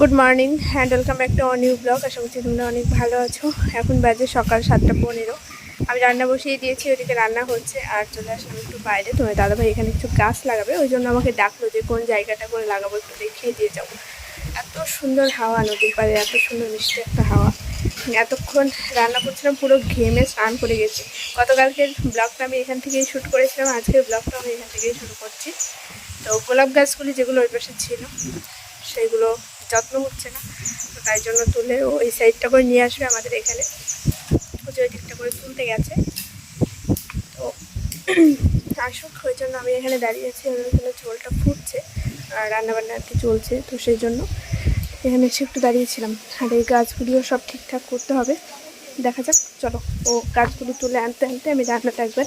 Good morning and welcome back to new blog আশা করছি তোমরা অনেক ভালো আছো। এখন বাজে সকাল সাতটা পনেরো। আমি রান্না বসিয়ে দিয়েছি, ওদিকে রান্না হচ্ছে আর চলে আসলাম একটু বাইরে। তোমার দাদাভাই এখানে কিছু গাছ লাগাবে, ওই জন্য আমাকে ডাকলো যে কোন জায়গাটা করে লাগাবো একটু দেখিয়ে দিয়ে যাব। এত সুন্দর হাওয়া নদীর পাড়ে, এত সুন্দর মিষ্টি একটা হাওয়া। এতক্ষণ রান্না করছিলাম, পুরো ঘেমে স্নান করে গেছি। গতকালকের ব্লগটা আমি এখান থেকেই শ্যুট করেছিলাম, আজকের ব্লগটা আমি এখান থেকেই শুরু করছি। তো গোলাপ গাছগুলি যেগুলো ওই পাশে ছিল সেগুলো যত্ন হচ্ছে না। তো তাই জন্য তুলে ও এই সাইডটা করে নিয়ে আসবে আমাদের এখানে। যে ওই দিকটা করে তুলতে গেছে। তো আসুক, ওই জন্য আমি এখানে দাঁড়িয়ে আছি। আমার এখানে ঝোলটা ফুটছে আর রান্নাবান্না আর কি চলছে তো সেই জন্য। এখানে এসে একটু দাঁড়িয়েছিলাম। আর এই গাছগুলিও সব ঠিকঠাক করতে হবে। দেখা যাক, চলো। ও গাছগুলো তুলে আনতে আনতে আমি রান্নাটা একবার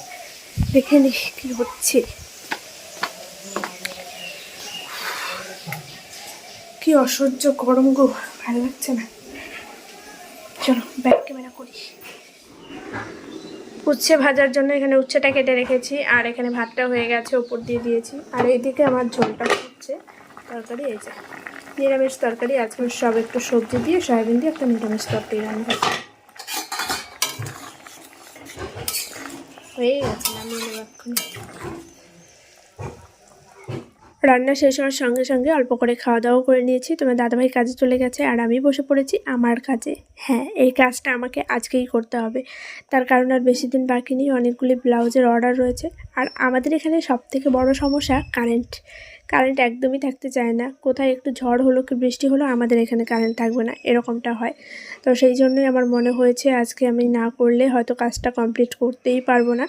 দেখে নিই কী হচ্ছে। কি অসহ্য গরম গো, ভালো লাগছে না। চলো ব্যাক ক্যামেরা করি। উচ্ছে ভাজার জন্য এখানে উচ্ছেটা কেটে রেখেছি, আর এখানে ভাতটা হয়ে গেছে উপর দিয়ে দিয়েছি। আর এইদিকে আমার ঝোলটা হচ্ছে তরকারি, এই যে নিরামিষ তরকারি, আজকে সব একটু সবজি দিয়ে সয়াবিন দিয়ে একটা নিরামিষ তরকারি রান্না হয়েছে হয়ে গেছে নেব এক্ষুনি। রান্না শেষ হওয়ার সঙ্গে সঙ্গে অল্প করে খাওয়া দাওয়া করে নিয়েছি। তোমার দাদাভাই কাজে চলে গেছে আর আমি বসে পড়েছি আমার কাজে। হ্যাঁ এই কাজটা আমাকে আজকেই করতে হবে। তার কারণ আর বেশি দিন বাকি নেই, অনেকগুলি ব্লাউজের অর্ডার রয়েছে। আর আমাদের এখানে সব থেকে বড় সমস্যা কারেন্ট কারেন্ট একদমই থাকতে চায় না। কোথায় একটু ঝড় হলো কি বৃষ্টি হলো আমাদের এখানে কারেন্ট থাকবে না, এরকমটা হয়। তো সেই জন্যই আমার মনে হয়েছে আজকে আমি না করলে হয়তো কাজটা কমপ্লিট করতেই পারব না।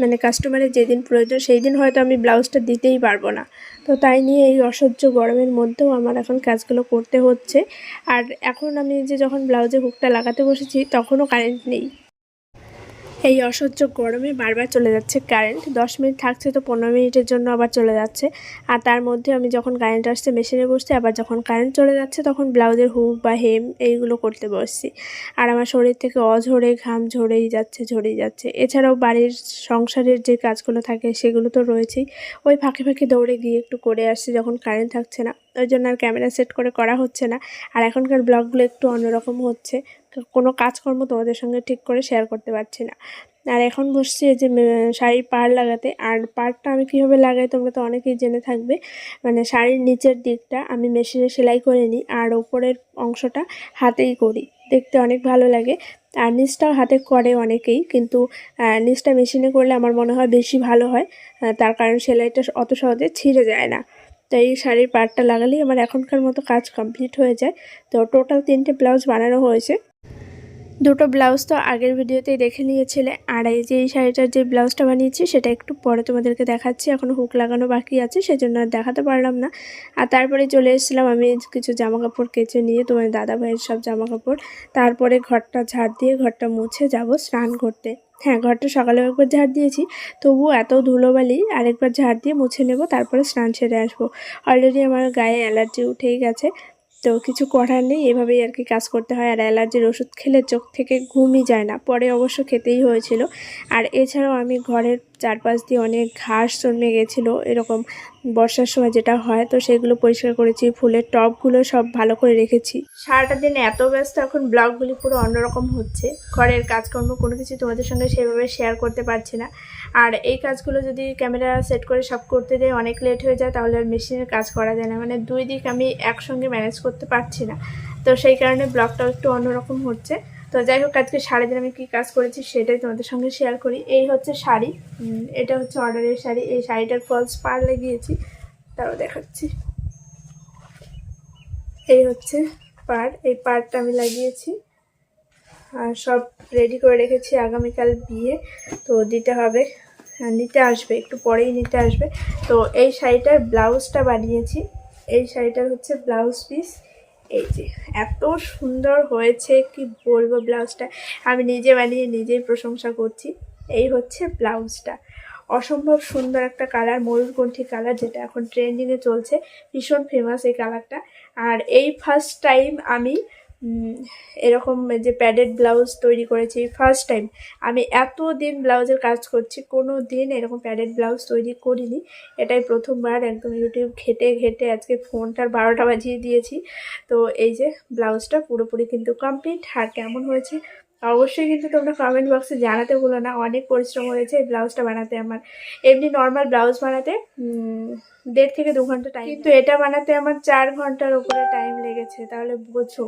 মানে কাস্টমারের যেদিন প্রয়োজন সেই দিন হয়তো আমি ব্লাউজটা দিতেই পারব না। তো তাই নিয়ে এই অসহ্য গরমের মধ্যেও আমার এখন কাজগুলো করতে হচ্ছে। আর এখন আমি যে যখন ব্লাউজে হুকটা লাগাতে বসেছি, তখনও কারেন্ট নেই। এই অসহ্য গরমে বারবার চলে যাচ্ছে কারেন্ট দশ মিনিট থাকছে তো পনেরো মিনিটের জন্য আবার চলে যাচ্ছে। আর তার মধ্যে আমি যখন কারেন্ট আসছে মেশিনে বসছি, আবার যখন কারেন্ট চলে যাচ্ছে, তখন ব্লাউজের হুক বা হেম এইগুলো করতে বসছি। আর আমার শরীর থেকে অঝরে ঘাম ঝরেই যাচ্ছে ঝরেই যাচ্ছে। এছাড়াও বাড়ির সংসারের যে কাজগুলো থাকে, সেগুলো তো রয়েছেই। ওই ফাঁকে ফাঁকে দৌড়ে গিয়ে একটু করে আসছি যখন কারেন্ট থাকছে না। ওই জন্য আর ক্যামেরা সেট করে করা হচ্ছে না। আর এখনকার ব্লগগুলো একটু অন্যরকম হচ্ছে। কোনো কাজকর্ম তোমাদের সঙ্গে ঠিক করে শেয়ার করতে পারছি না। আর এখন বসছি যে শাড়ির পাড় লাগাতে। আর পাড়টা আমি কীভাবে লাগাই তোমরা তো অনেকেই জেনে থাকবে। মানে শাড়ির নিচের দিকটা আমি মেশিনে সেলাই করে নিই আর ওপরের অংশটা হাতেই করি। দেখতে অনেক ভালো লাগে। আর নিচটাও হাতে করে অনেকেই কিন্তু নিচটা মেশিনে করলে আমার মনে হয় বেশি ভালো হয়। তার কারণ সেলাইটা অত সহজে ছিঁড়ে যায় না। তো এই শাড়ির পাড়টা লাগালেই আমার এখনকার মতো কাজ কমপ্লিট হয়ে যায়। তো টোটাল তিনটে ব্লাউজ বানানো হয়েছে। দুটো ব্লাউজ তো আগের ভিডিওতেই দেখে নিয়েছিলে। আর এই যে এই শাড়িটার যে ব্লাউজটা বানিয়েছি, সেটা একটু পরে তোমাদেরকে দেখাচ্ছি। এখন হুক লাগানো বাকি আছে, সেজন্য আর দেখাতে পারলাম না। আর তারপরে চলে এসেছিলাম আমি কিছু জামা কাপড় কেচে নিয়ে তোমার দাদা ভাইয়ের সব জামা কাপড় তারপরে ঘরটা ঝাড় দিয়ে ঘরটা মুছে যাব স্নান করতে। হ্যাঁ ঘরটা সকালে একবার ঝাড় দিয়েছি তবুও এত ধুলোবালি আরেকবার ঝাড় দিয়ে মুছে নেব, তারপরে স্নান সেরে আসব। অলরেডি আমার গায়ে অ্যালার্জি উঠেই গেছে। তো কিছু করার নেই, এভাবেই আর কি কাজ করতে হয়। আর অ্যালার্জির ওষুধ খেলে চোখ থেকে ঘুমই যায় না। পরে অবশ্য খেতেই হয়েছিল। আর এছাড়াও আমি ঘরের চারপাশ দিয়ে অনেক ঘাস জন্মে গেছিল, এরকম বর্ষার সময় যেটা হয়, তো সেগুলো পরিষ্কার করেছি। ফুলের টবগুলো সব ভালো করে রেখেছি। সারাটা দিন এত ব্যস্ত, এখন ব্লগগুলি পুরো অন্যরকম হচ্ছে। ঘরের কাজকর্ম কোনো কিছু তোমাদের সঙ্গে সেভাবে শেয়ার করতে পারছি না। আর এই কাজগুলো যদি ক্যামেরা সেট করে সব করতে যাই অনেক লেট হয়ে যায়, তাহলে আর মেশিনের কাজ করা যায় না। মানে দুই দিক আমি একসঙ্গে ম্যানেজ করতে পারছি না। তো সেই কারণে ব্লগটাও একটু অন্যরকম হচ্ছে। তো যাই হোক, আজকে সারাদিন আমি কী কাজ করেছি সেটাই তোমাদের সঙ্গে শেয়ার করি। এই হচ্ছে শাড়ি। এটা হচ্ছে অর্ডারের শাড়ি। এই শাড়িটার ফলস পার লাগিয়েছি তাও দেখাচ্ছি। এই হচ্ছে পার এই পারটা আমি লাগিয়েছি। আর সব রেডি করে রেখেছি আগামীকাল বিয়ে। তো দিতে হবে। আর নিতে আসবে। একটু পরেই নিতে আসবে। তো এই শাড়িটার ব্লাউজটা বানিয়েছি। এই শাড়িটার হচ্ছে ব্লাউজ পিস এই যে, এত সুন্দর হয়েছে, কি বলব ব্লাউজটা? আমি নিজে বানিয়ে নিজেই প্রশংসা করছি। এই হচ্ছে ব্লাউজটা। অসম্ভব সুন্দর একটা কালার, ময়ূরকণ্ঠী কালার, যেটা এখন ট্রেন্ডিংয়ে চলছে। ভীষণ ফেমাস এই কালারটা। আর এই ফার্স্ট টাইম আমি এরকম যে প্যাডেড ব্লাউজ তৈরি করেছি ফার্স্ট টাইম আমি এত দিন ব্লাউজের কাজ করছি কোনো দিন এরকম প্যাডেড ব্লাউজ তৈরি করিনি। এটাই প্রথমবার একদম ইউটিউব ঘেটে ঘেটে আজকে ফোনটার বারোটা বাজিয়ে দিয়েছি। তো এই যে ব্লাউজটা পুরোপুরি কিন্তু কমপ্লিট আর কেমন হয়েছে? অবশ্যই কিন্তু তোমরা কমেন্ট বক্সে জানাতে ভুলো না। অনেক পরিশ্রম হয়েছে এই ব্লাউজটা বানাতে আমার। এমনি নর্মাল ব্লাউজ বানাতে দেড় থেকে দু ঘণ্টা টাইম কিন্তু এটা বানাতে আমার চার ঘণ্টার উপরে টাইম লেগেছে তাহলে বোঝো।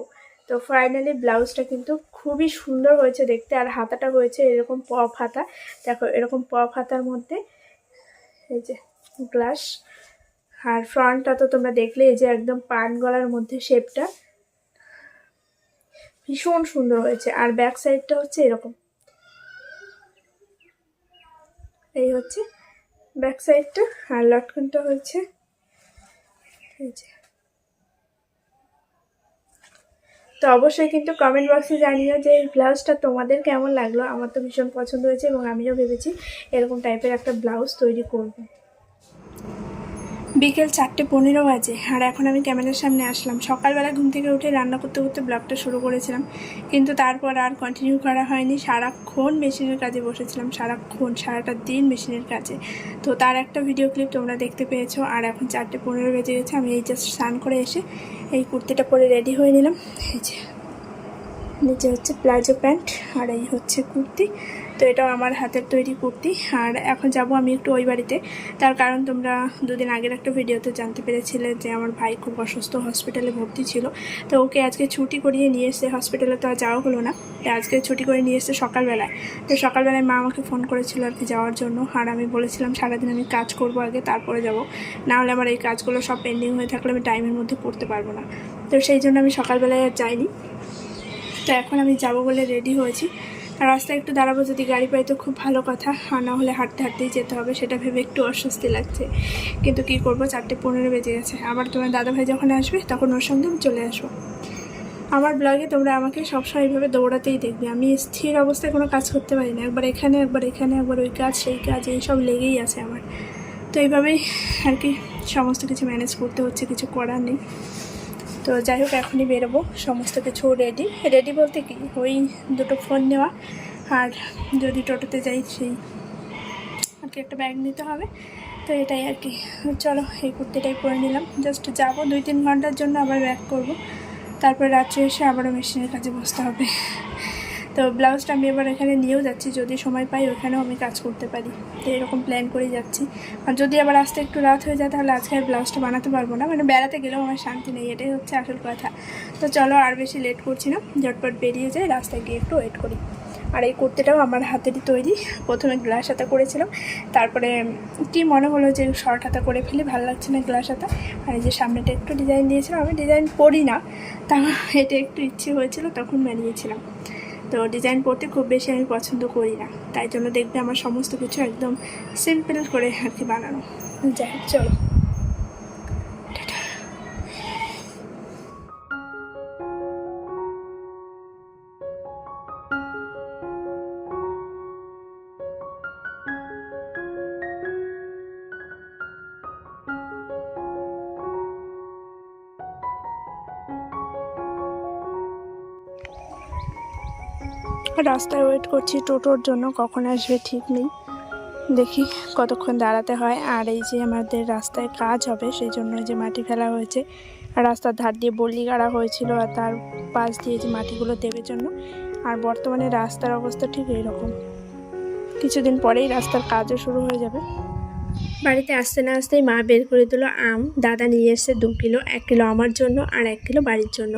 তো ফাইনালি ব্লাউজটা কিন্তু খুবই সুন্দর হয়েছে দেখতে, আর হাতাটা হয়েছে এরকম পপ হাতা। দেখো, এরকম পপ হাতার মধ্যে এই যে গ্লাস আর ফ্রন্টটা তো তোমরা দেখলে, এই যে একদম পান গলার মধ্যে শেপটা ভীষণ সুন্দর হয়েছে, আর ব্যাক সাইডটা হচ্ছে এরকম। এই হচ্ছে ব্যাক সাইডটা আর লটকনটা হচ্ছে এই যে। তো অবশ্যই কিন্তু কমেন্ট বক্সে জানিও যে এই ব্লাউজটা তোমাদের কেমন লাগল? আমার তো ভীষণ পছন্দ হয়েছে এবং আমিও ভেবেছি এরকম টাইপের একটা ব্লাউজ তৈরি করব। বিকেল চারটে পনেরো বাজে। আর এখন আমি ক্যামেরার সামনে আসলাম। সকালবেলা ঘুম থেকে উঠে রান্না করতে করতে ব্লগটা শুরু করেছিলাম। কিন্তু তারপর আর কন্টিনিউ করা হয়নি। সারাক্ষণ মেশিনের কাজে বসেছিলাম। সারাক্ষণ, সারাটা দিন মেশিনের কাজে। তো তার একটা ভিডিও ক্লিপ তোমরা দেখতে পেয়েছ। আর এখন চারটে পনেরো বেজে গেছে। আমি এই জাস্ট স্নান করে এসে এই কুর্তিটা পরে রেডি হয়ে নিলাম। এই যে, নিচে হচ্ছে প্লাজো প্যান্ট। আর এই হচ্ছে কুর্তি। তো এটাও আমার হাতের তৈরি কুর্তি। আর এখন যাব আমি একটু ওই বাড়িতে। তার কারণ তোমরা দুদিন আগের একটা ভিডিওতে জানতে পেরেছিলে যে আমার ভাই খুব অসুস্থ হসপিটালে ভর্তি ছিল। তো ওকে আজকে ছুটি করিয়ে নিয়ে এসে হসপিটালে তো আর যাওয়া হলো না। তো আজকে ছুটি করে নিয়ে এসে সকালবেলায়। তো সকালবেলায় মা আমাকে ফোন করেছিল আর কি যাওয়ার জন্য। আর আমি বলেছিলাম, সারাদিন আমি কাজ করব আগে, তারপরে যাব। না হলে আমার এই কাজগুলো সব পেন্ডিং হয়ে থাকলে আমি টাইমের মধ্যে করতে পারব না। তো সেই জন্য আমি সকালবেলায় আর যাইনি। তো এখন আমি যাব বলে রেডি হয়েছি। রাস্তায় একটু দাঁড়াবো যদি গাড়ি পাই তো খুব ভালো কথা। না হলে হাঁটতে হাঁটতেই যেতে হবে, সেটা ভেবে একটু অস্বস্তি লাগছে। কিন্তু কি করব, চারটে পনেরো বেজে গেছে। আবার তোমার দাদাভাই যখন আসবে, তখন ওর সঙ্গে আমি চলে আসব। আমার ব্লগে তোমরা আমাকে সবসময় এইভাবে দৌড়াতেই দেখবে। আমি স্থির অবস্থায় কোনো কাজ করতে পারি না। একবার এখানে একবার এখানে, একবার ওই কাজ, সেই কাজ এইসব লেগেই আছে আমার। তো এইভাবেই আর কি সমস্ত কিছু ম্যানেজ করতে হচ্ছে, কিছু করার নেই। তো যাই হোক, এখনই বেরোবো। সমস্ত কিছু রেডি রেডি বলতে কি? ওই দুটো ফোন নেওয়া। আর যদি টোটোতে যাই, সেই আর কি একটা ব্যাগ নিতে হবে। তো এটাই আর কি চলো, এই কুর্তিটাই পরে নিলাম। জাস্ট যাব দুই তিন ঘণ্টার জন্য আবার ব্যাক করব। তারপর রাত্রে এসে আবারও মেশিনের কাজে বসতে হবে। তো ব্লাউজটা আমি এবার এখানে নিয়েও যাচ্ছি। যদি সময় পাই, ওখানেও আমি কাজ করতে পারি। তো এরকম প্ল্যান করেই যাচ্ছি। আর যদি আবার আসতে একটু রাত হয়ে যায়, তাহলে আজকে আর ব্লাউজটা বানাতে পারব না। মানে বেড়াতে গেলেও আমার শান্তি নেই, এটাই হচ্ছে আসল কথা। তো চলো আর বেশি লেট করছি না। ঝটপট বেরিয়ে যাই, রাস্তায় গিয়ে একটু ওয়েট করি। আর এই কুর্তিটাও আমার হাতেরই তৈরি। প্রথমে গ্লাস হাতা করেছিলাম। তারপরে কি মনে হলো যে শর্ট হাতা করে ফেলি, ভালো লাগছে না গ্লাস হাতা? আর এই যে সামনেটা একটু ডিজাইন দিয়েছিলাম, আমি ডিজাইন করি না। তা এটা একটু ইচ্ছে হয়েছিল, তখন বানিয়েছিলাম। তো ডিজাইন পড়তে খুব বেশি আমি পছন্দ করি না। তাই জন্য দেখবে আমার সমস্ত কিছু একদম সিম্পল করে আর কি বানানো। যাই চলো। রাস্তায় ওয়েট করছি টোটোর জন্য, কখন আসবে ঠিক নেই। দেখি কতক্ষণ দাঁড়াতে হয়। আর এই যে আমাদের রাস্তায় কাজ হবে, সেই জন্য যে মাটি ফেলা হয়েছে। রাস্তার ধার দিয়ে বল্লি গাড়া হয়েছিল আর তার পাশ দিয়ে যে মাটিগুলো দেবে জন্য। আর বর্তমানে রাস্তার অবস্থা ঠিক এইরকম। কিছুদিন পরেই রাস্তার কাজও শুরু হয়ে যাবে। বাড়িতে আসতে না আসতেই মা বের করে দিল আম। দাদা নিয়ে এসছে দু কিলো এক কিলো আমার জন্য আর এক কিলো বাড়ির জন্য।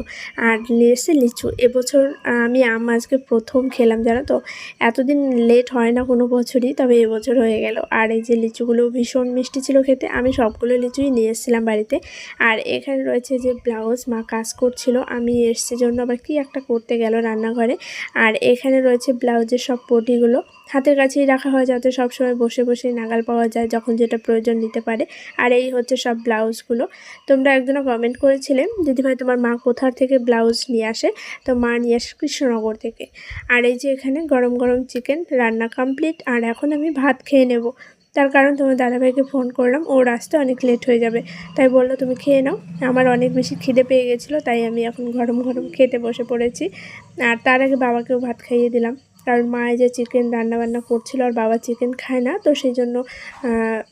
আর নিয়ে এসছে লিচু। এবছর আমি আম আজকে প্রথম খেলাম, জানো তো? এতদিন লেট হয় না কোনো বছরই, তবে এবছর হয়ে গেল। আর এই যে লিচুগুলো ভীষণ মিষ্টি ছিল খেতে, আমি সবগুলো লিচুই নিয়ে এসেছিলাম বাড়িতে। আর এখানে রয়েছে যে ব্লাউজ মা কাজ করছিল, আমি এসছে জন্য আবার কি একটা করতে গেল রান্নাঘরে। আর এখানে রয়েছে ব্লাউজের সব পটিগুলো। হাতের কাছেই রাখা হয় যাতে সবসময় বসে বসে নাগাল পাওয়া যায়, যখন যেটা প্রয়োজন নিতে পারে। আর এই হচ্ছে সব ব্লাউজগুলো। তোমরা একজনও কমেন্ট করেছিলে, দিদিভাই তোমার মা কোথার থেকে ব্লাউজ নিয়ে আসে? তো মা নিয়ে আসে কৃষ্ণনগর থেকে। আর এই যে এখানে গরম গরম চিকেন রান্না কমপ্লিট আর এখন আমি ভাত খেয়ে নেব। তার কারণ তোমার দাদাভাইকে ফোন করলাম ওর আসতে অনেক লেট হয়ে যাবে। তাই বলল, তুমি খেয়ে নাও। আমার অনেক বেশি খিদে পেয়ে গেছিল, তাই আমি এখন গরম গরম খেতে বসে পড়েছি। আর তার আগে বাবাকেও ভাত খাইয়ে দিলাম। কারণ মা যে চিকেন রান্নাবান্না করছিল আর বাবা চিকেন খায় না, তো সেই জন্য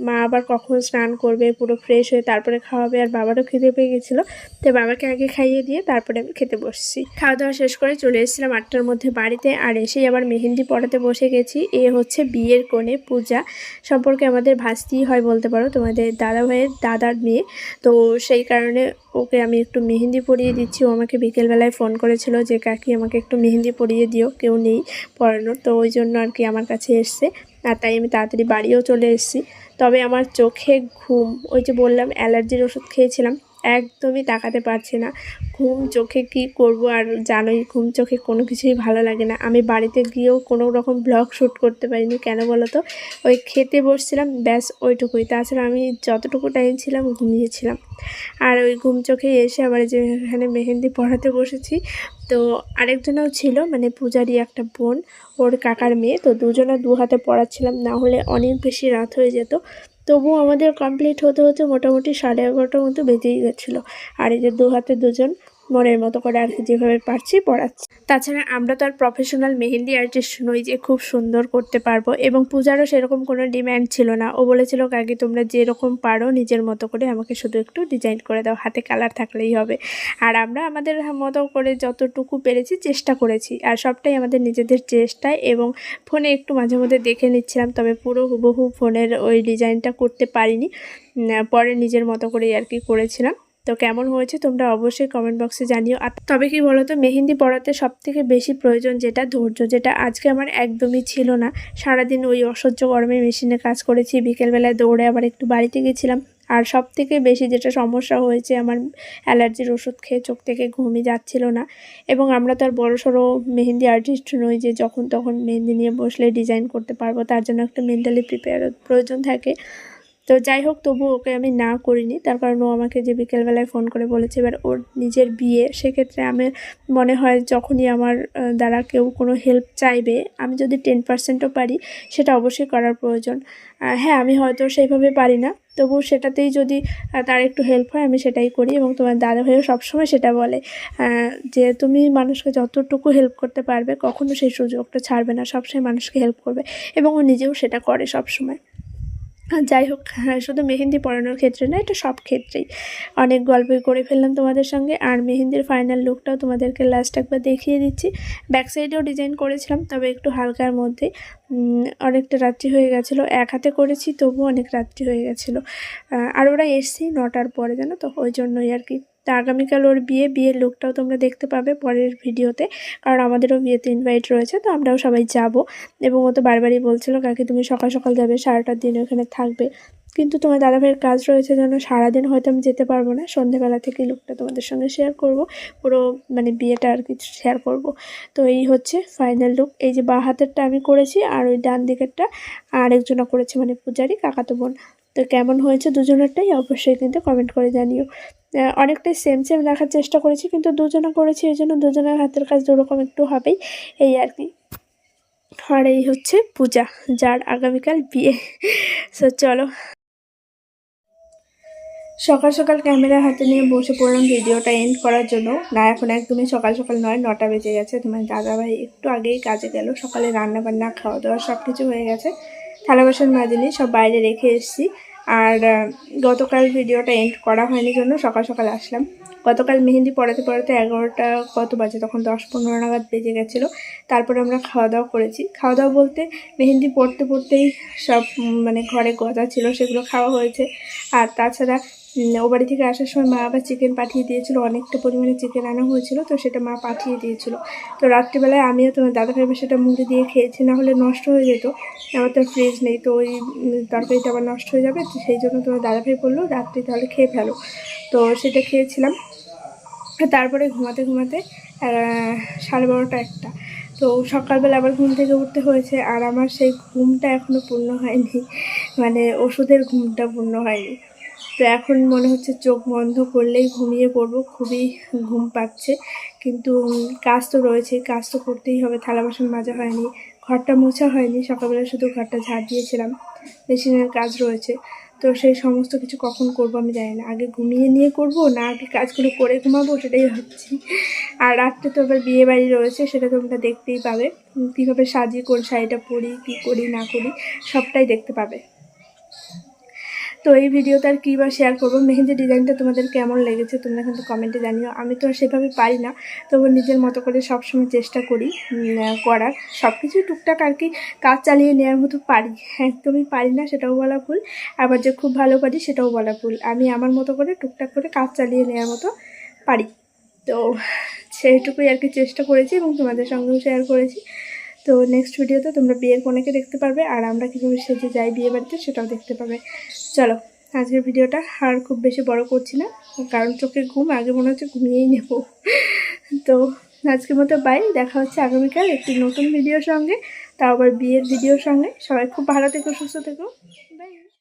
মা আবার কখন স্নান করবে, পুরো ফ্রেশ হয়ে তারপরে খাওয়াবে আর বাবারও খেতে পেয়ে গেছিল। তো বাবাকে আগে খাইয়ে দিয়ে তারপরে আমি খেতে বসছি। খাওয়া দাওয়া শেষ করে চলে এসেছিলাম আটটার মধ্যে বাড়িতে আর এসেই আবার মেহেন্দি পড়াতে বসে গেছি। এ হচ্ছে বিয়ের কোণে পূজা। সম্পর্কে আমাদের ভাস্তিই হয় বলতে পারো, তোমাদের দাদা ভাইয়ের দাদার মেয়ে। তো সেই কারণে ওকে আমি একটু মেহেন্দি পরিয়ে দিচ্ছি। ও আমাকে বিকেলবেলায় ফোন করেছিল যে, কাকি আমাকে একটু মেহেন্দি পরিয়ে দিও, কেউ নেই। পড়ানোর তো ওই জন্য আর কি আমার কাছে এসছে। আর তাই আমি তাড়াতাড়ি বাড়িও চলে এসেছি। তবে আমার চোখে ঘুম, ওই যে বললাম, অ্যালার্জির ওষুধ খেয়েছিলাম। একদমই তাকাতে পারছি না। ঘুম চোখে কি করব আর জানোই ঘুম চোখে কোনো কিছুই ভালো লাগে না। আমি বাড়িতে গিয়েও কোনো রকম ব্লগ শ্যুট করতে পারিনি, কেন বলো তো ওই খেতে বসছিলাম, ব্যাস ওইটুকুই। তাছাড়া আমি যতটুকু টাইম ছিলাম ঘুমিয়েছিলাম। আর ওই ঘুম চোখে এসে আবার যে এখানে মেহেন্দি পড়াতে বসেছি, তো আরেকজনও ছিল মানে পূজারি একটা বোন, ওর কাকার মেয়ে, তো দুজনে দু হাতে পড়াচ্ছিলাম। না হলে অনেক বেশি রাত হয়ে যেত। তবুও আমাদের কমপ্লিট হতে হতে মোটামুটি সাড়ে এগারোটার মতো বেজেই গেছিল। আর এই যে দু হাতে দুজন মনের মতো করে আর কি যেভাবে পারছি, পড়াচ্ছি। তাছাড়া আমরা তো আর প্রফেশনাল মেহেন্দি আর্টিস্ট নই যে খুব সুন্দর করতে পারব এবং পূজারও সেরকম কোনো ডিম্যান্ড ছিল না। ও বলেছিল, কাকি, তোমরা যেরকম পারো নিজের মতো করে আমাকে শুধু একটু ডিজাইন করে দাও, হাতে কালার থাকলেই হবে। আর আমরা আমাদের মতো করে যতটুকু পেরেছি চেষ্টা করেছি, আর সবটাই আমাদের নিজেদের চেষ্টায় এবং ফোনে একটু মাঝে মধ্যে দেখে নিচ্ছিলাম, তবে পুরো হুবহু ফোনের ওই ডিজাইনটা করতে পারিনি। পরে নিজের মতো করেই আর কি করেছিলাম। তো কেমন হয়েছে তোমরা অবশ্যই কমেন্ট বক্সে জানিও। আর তবে কি বলো তো মেহেন্দি পড়াতে সব থেকে বেশি প্রয়োজন যেটা, ধৈর্য যেটা, আজকে আমার একদমই ছিল না। সারাদিন ওই অসহ্য গরমে মেশিনে কাজ করেছি, বিকেলবেলায় দৌড়ে আবার একটু বাড়িতে গেছিলাম। আর সব থেকে বেশি যেটা সমস্যা হয়েছে, আমার অ্যালার্জির ওষুধ খেয়ে চোখ থেকে ঘুমই যাচ্ছিল না। এবং আমরা তো আর বড়ো সড়ো মেহেন্দি আর্টিস্ট নই যে যখন তখন মেহেন্দি নিয়ে বসলে ডিজাইন করতে পারব, তার জন্য একটা মেন্টালি প্রিপেয়ার প্রয়োজন থাকে। তো যাই হোক তবু ওকে আমি না করিনি। তার কারণ ও আমাকে যে বিকেলবেলায় ফোন করে বলেছে, এবার ওর নিজের বিয়ে, সেক্ষেত্রে আমার মনে হয় যখনই আমার দ্বারা কেউ কোনো হেল্প চাইবে, আমি যদি টেন পার্সেন্টও পারি, সেটা অবশ্যই করার প্রয়োজন। হ্যাঁ আমি হয়তো সেইভাবে পারি না তবু সেটাতেই যদি তার একটু হেল্প হয়, আমি সেটাই করি এবং তোমার দাদা ভাইও সবসময় সেটা বলে। যে তুমি মানুষকে যতটুকু হেল্প করতে পারবে, কখনো সেই সুযোগটা ছাড়বে না, সবসময় মানুষকে হেল্প করবে এবং ও নিজেও সেটা করে সবসময়। যাই হোক হ্যাঁ, শুধু মেহেন্দি পরানোর ক্ষেত্রে না এটা সব ক্ষেত্রেই। অনেক গল্পই করে ফেললাম তোমাদের সঙ্গে আর মেহেন্দির ফাইনাল লুকটাও তোমাদেরকে লাস্ট একবার দেখিয়ে দিচ্ছি। ব্যাক সাইডেও ডিজাইন করেছিলাম তবে একটু হালকার মধ্যে। অনেকটা রাত্রি হয়ে গেছিল এক হাতে করেছি তবু অনেক রাত্রি হয়ে গেছিল। আর ওরা এসছি নটার পরে জানো তো? ওই জন্যই আর কি। তা আগামীকাল ওর বিয়ে, বিয়ের লুকটাও তোমরা দেখতে পাবে পরের ভিডিওতে। কারণ আমাদেরও বিয়েতে ইনভাইট রয়েছে, তো আমরাও সবাই যাব। এবং ও তো বারবারই বলছিল, কাকি, তুমি সকাল সকাল যাবে সারাটার দিন ওখানে থাকবে। কিন্তু তোমার দাদাভাইয়ের কাজ রয়েছে যেন সারাদিন হয়তো আমি যেতে পারব না। সন্ধ্যেবেলা থেকে লুকটা তোমাদের সঙ্গে শেয়ার করব। পুরো মানে বিয়েটা আর কি শেয়ার করব। তো এই হচ্ছে ফাইনাল লুক এই যে বা হাতেরটা আমি করেছি, আর ওই ডান দিকেরটা আরেকজনা করেছে মানে পূজারি, কাকাতো বোন। তো কেমন হয়েছে দুজনেরটাই অবশ্যই কিন্তু কমেন্ট করে জানিও। অনেকটাই সেম সেম রাখার চেষ্টা করেছি, কিন্তু দুজনে করেছি, এই জন্য দুজনের হাতের কাজ দুরকম একটু হবেই, এই আর কি। আর এই হচ্ছে পূজা, যার আগামীকাল বিয়ে। সো চলো। সকাল সকাল ক্যামেরা হাতে নিয়ে বসে পড়লাম ভিডিওটা এন্ড করার জন্য। না, এখন একদমই সকাল সকাল নয়, নটা বেজে গেছে। তোমার দাদাভাই একটু আগেই কাজে গেল। সকালে রান্না বান্না খাওয়া দাওয়া সব কিছু হয়ে গেছে। থালা বাসন মাজিনি, সব বাইরে রেখে এসেছি। আর গতকাল ভিডিওটা এন্ড করা হয়নি জন্য সকাল সকাল আসলাম। গতকাল মেহেন্দি পড়াতে পড়াতে এগারোটা কত বাজে? তখন দশ পনেরো নাগাদ বেজে গেছিল। তারপরে আমরা খাওয়া দাওয়া করেছি। খাওয়া দাওয়া বলতে মেহেন্দি পড়তে পড়তেই সব মানে ঘরে গজা ছিল, সেগুলো খাওয়া হয়েছে। আর তাছাড়া ও বাড়ি থেকে আসার সময় মা আবার চিকেন পাঠিয়ে দিয়েছিল, অনেকটা পরিমাণে চিকেন আনা হয়েছিল, তো সেটা মা পাঠিয়ে দিয়েছিল। তো রাত্রিবেলায় আমিও তোমার দাদা ভাইবার সেটা মুড়ি দিয়ে খেয়েছি, না হলে নষ্ট হয়ে যেত। আমার তো ফ্রিজ নেই, তো ওই তরকারিটা আবার নষ্ট হয়ে যাবে, তো সেই জন্য তোমার দাদা ভাই বলল, রাত্রি তাহলে খেয়ে ফেলো। তো সেটা খেয়েছিলাম। তারপরে ঘুমাতে ঘুমাতে সাড়ে বারোটা একটা। তো সকালবেলা আবার ঘুম থেকে উঠতে হয়েছে, আর আমার সেই ঘুমটা এখনও পূর্ণ হয়নি। মানে ওষুধের ঘুমটা পূর্ণ হয়নি। তো এখন মনে হচ্ছে চোখ বন্ধ করলেই ঘুমিয়ে পড়ব, খুবই ঘুম পাচ্ছে। কিন্তু কাজ তো রয়েছে, কাজ তো করতেই হবে, থালা বাসন মাজা হয়নি, ঘরটা মোছা হয়নি, সকালবেলা শুধু ঘরটা ঝাড় দিয়েছিলাম, মেশিনের কাজ রয়েছে। তো সেই সমস্ত কিছু কখন করব আমি জানি না, আগে ঘুমিয়ে নিয়ে করব না আগে কাজগুলো করে ঘুমাবো সেটাই ভাবছি। আর রাত্রে তো আবার বিয়ে বাড়ি রয়েছে, সেটা তোমরা দেখতেই পাবে, কীভাবে সাজিয়ে কোন শাড়িটা পরি, কী করি, না করি, সবটাই দেখতে পাবে। তো এই ভিডিওতে আর কী বা শেয়ার করব? মেহেন্দি ডিজাইনটা তোমাদের কেমন লেগেছে তোমরা কিন্তু কমেন্টে জানিও। আমি তো আর সেভাবে পারি না, তবু নিজের মতো করে সবসময় চেষ্টা করি করার। সব কিছুই টুকটাক আর কি কাজ চালিয়ে নেওয়ার মতো পারি। একদমই পারি না, সেটাও বলা ভুল। আবার যে খুব ভালো পারি, সেটাও বলা ভুল। আমি আমার মতো করে টুকটাক করে কাজ চালিয়ে নেওয়ার মতো পারি। তো সেইটুকুই আর কি চেষ্টা করেছি এবং তোমাদের সঙ্গেও শেয়ার করেছি। তো নেক্সট ভিডিওতে তোমরা বিয়ের কনেকে দেখতে পারবে, আর আমরা কীভাবে সেজে যাই বিয়ে বাড়িতে সেটাও দেখতে পাবে। চলো, আজকের ভিডিওটা আর খুব বেশি বড় করছি না, কারণ চোখে ঘুম, আগে মনে হচ্ছে ঘুমিয়েই নেব। তো আজকের মতো বাই দেখা হচ্ছে আগামীকাল একটি নতুন ভিডিওর সঙ্গে, তাও আবার বিয়ের ভিডিওর সঙ্গে। সবাই খুব ভালো থেকো, সুস্থ থেকো।